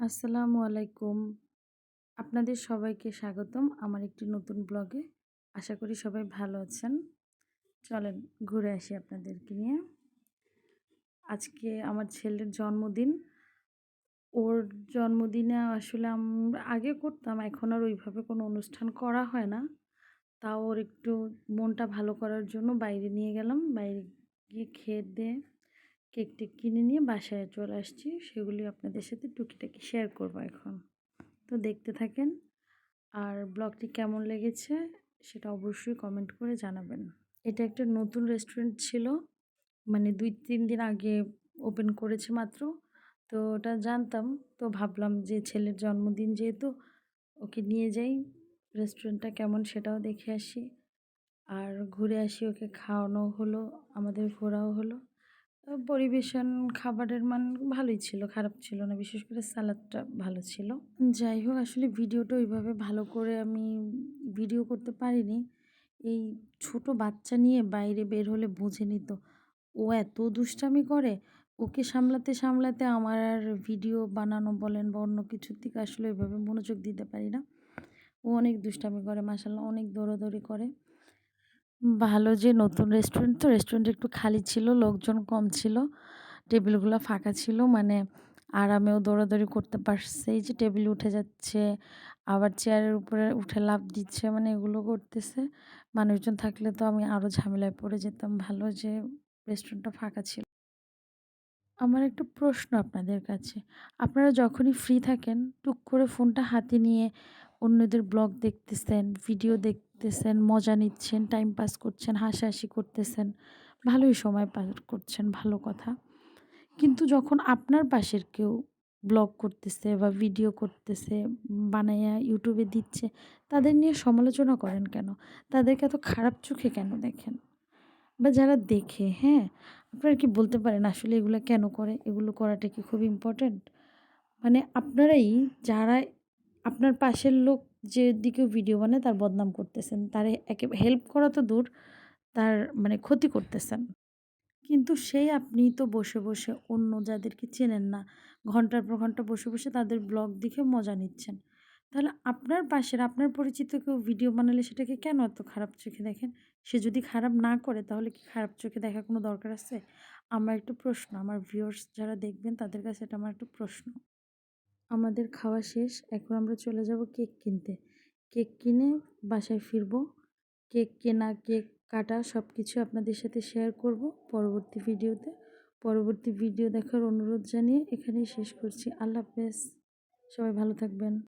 আসসালামু আলাইকুম। আপনাদের সবাইকে স্বাগতম আমার একটি নতুন ব্লগে। আশা করি সবাই ভালো আছেন। চলেন ঘুরে আসি আপনাদেরকে নিয়ে। আজকে আমার ছেলের জন্মদিন। ওর জন্মদিনে আসলে আমরা আগে করতাম, এখন আর ওইভাবে কোনো অনুষ্ঠান করা হয় না। তাও ওর একটু মনটা ভালো করার জন্য বাইরে নিয়ে গেলাম। বাইরে গিয়ে খেয়ে দিয়ে কেক টেক কিনে নিয়ে বাসায় চলে আসছি। সেগুলি আপনাদের সাথে টুকিটাকি শেয়ার করব এখন। তো দেখতে থাকেন আর ব্লগটি কেমন লেগেছে সেটা অবশ্যই কমেন্ট করে জানাবেন। এটা একটা নতুন রেস্টুরেন্ট ছিল মানে দুই, তিন দিন আগে ওপেন করেছে মাত্র। তো ওটা জানতাম, তো ভাবলাম যে ছেলের জন্মদিন যেহেতু ওকে নিয়ে যাই রেস্টুরেন্টটা কেমন সেটাও দেখে আসি। আর ঘুরে আসি, ওকে খাওয়ানো হলো, আমাদের ঘোরাও হলো। পরিবেশন, খাবারের মান ভালোই ছিল, খারাপ ছিল না, বিশেষ করে সালাদটা ভালো ছিল। যাই হোক, আসলে ভিডিওটা ওইভাবে ভালো করে আমি ভিডিও করতে পারিনি। এই ছোট বাচ্চা নিয়ে বাইরে বের হলে বুঝে নিত, ও এত দুষ্টামি করে, ওকে সামলাতে সামলাতে আমার আর ভিডিও বানানো বলেন বা অন্য কিছুর দিকে আসলে ওইভাবে মনোযোগ দিতে পারি না। ও অনেক দুষ্টামি করে মাসাল্লাহ অনেক দৌড়াদৌড়ি করে। ভালো যে নতুন রেস্টুরেন্ট তো রেস্টুরেন্ট একটু খালি ছিল, লোকজন কম ছিল, টেবিলগুলো ফাঁকা ছিল মানে আরামেও দৌড়াদৌড়ি করতে পারছে, এই যে টেবিল উঠে যাচ্ছে, আবার চেয়ারের উপরে উঠে লাভ দিচ্ছে মানে এগুলো করতেছে। মানুষজন থাকলে তো আমি আরও ঝামেলায় পড়ে যেতাম, ভালো যে রেস্টুরেন্টটা ফাঁকা ছিল। আমার একটা প্রশ্ন আপনাদের কাছে, আপনারা যখনই ফ্রি থাকেন, টুক করে ফোনটা হাতে নিয়ে অন্যদের ব্লগ দেখতেছেন, ভিডিও দেখতেছেন, মজা নিচ্ছেন টাইম পাস করছেন, হাসাহাসি করতেছেন, ভালোই সময় পার করছেন, ভালো কথা। কিন্তু যখন আপনার পাশের কেউ ব্লগ করতেছে বা ভিডিও করতেছে, বানাইয়া ইউটিউবে দিচ্ছে, তাদের নিয়ে সমালোচনা করেন কেন? তাদেরকে এত খারাপ চোখে কেন দেখেন? বা যারা দেখে হ্যাঁ? আপনারা কি বলতে পারেন আসলে এগুলো কেন করে? এগুলো করাটা কি খুব ইম্পর্ট্যান্ট মানে আপনারাই যারা আপনার পাশের লোক যে দিকেও ভিডিও বানায়, তার বদনাম করতেছেন। তার একে হেল্প করা তো দূর, তার মানে ক্ষতি করতেছেন। কিন্তু সেই আপনি তো বসে বসে অন্য যাদেরকে চেনেন না, ঘণ্টার পর ঘণ্টা বসে বসে তাদের ব্লগ দেখে মজা নিচ্ছেন। তাহলে আপনার পাশের, আপনার পরিচিত কেউ ভিডিও বানালে সেটাকে কেন এত খারাপ চোখে দেখেন? সে যদি খারাপ না করে, তাহলে কি খারাপ চোখে দেখা কোনো দরকার আছে? আমার একটু প্রশ্ন, আমার ভিউয়ার্স যারা দেখবেন তাদের কাছে এটা আমার একটু প্রশ্ন। আমাদের খাওয়া শেষ, এখন আমরা চলে যাব কেক কিনতে। কেক কিনে বাসায় ফিরব। কেক কেনা, কেক কাটা সব কিছু আপনাদের সাথে শেয়ার করব পরবর্তী ভিডিওতে। পরবর্তী ভিডিও দেখার অনুরোধ জানিয়ে এখানেই শেষ করছি। আল্লাহ হাফেজ। সবাই ভালো থাকবেন।